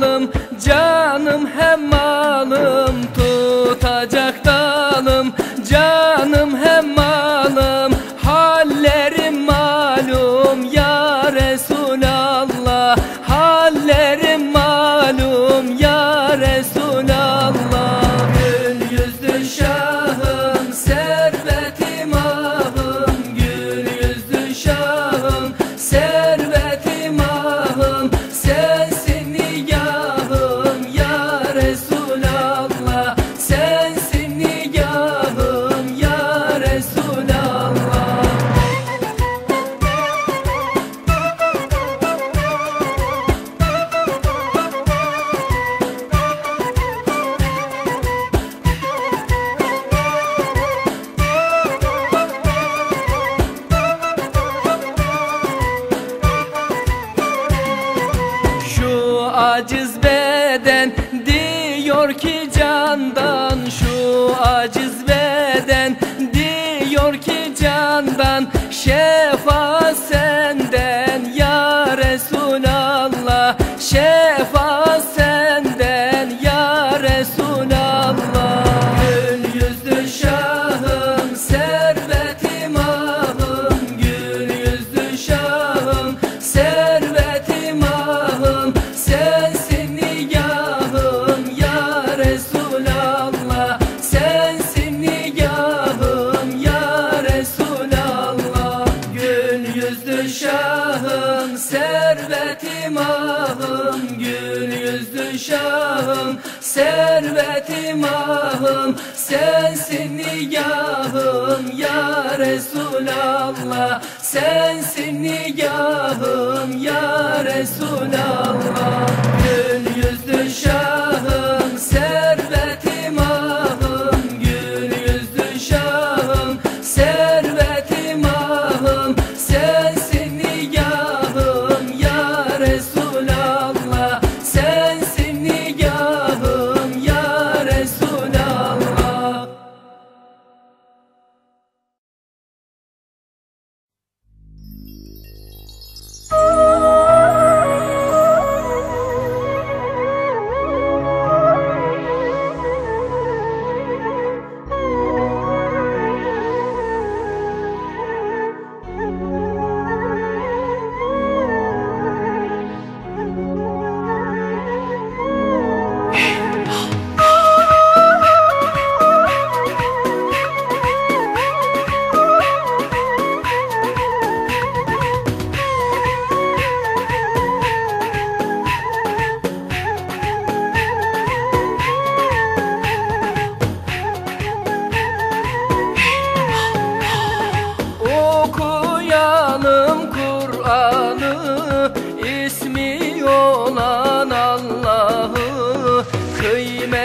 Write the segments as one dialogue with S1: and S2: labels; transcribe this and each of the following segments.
S1: dalım canım hem malım tutacak canım hem malım hallerim malum ya Resulallah. Hallerim malum ya Resulallah. Gül yüzlü şahım servetim ahım. Gül yüzlü şahım aciz beden diyor ki candan. Şu aciz beden diyor ki candan. Şefa şahım servetim ahım Sensin nigahım ya Resulallah. Sensin nigahım ya Resulallah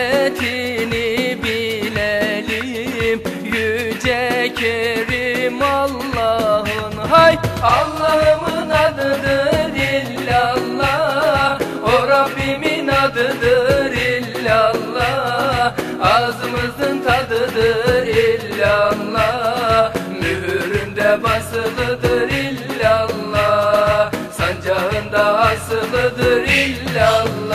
S1: Kıymetini bilelim. Yüce Kerim Allah'ın. Hay! Allah'ımın adıdır illallah. O Rabbimin adıdır illallah. Ağzımızın tadıdır illallah. Mühründe basılıdır illallah. Sancağında asılıdır illallah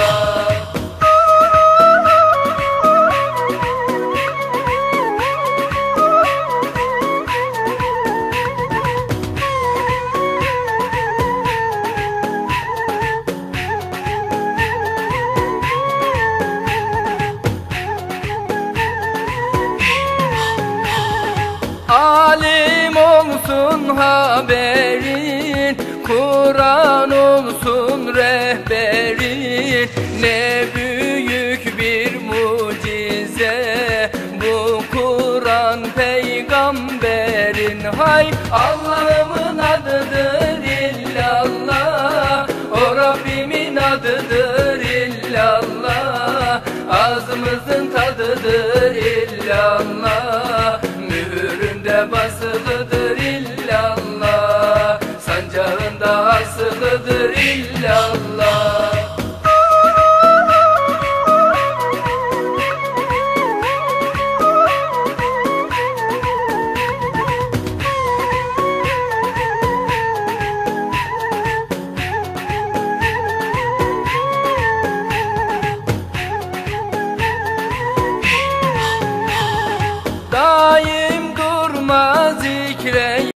S1: haberin Kur'an olsun rehberin. Ne büyük bir mucize Bu Kur'an peygamberin. Hay Allah'ımın adıdır illallah O Rabbimin adıdır illallah. Ağzımızın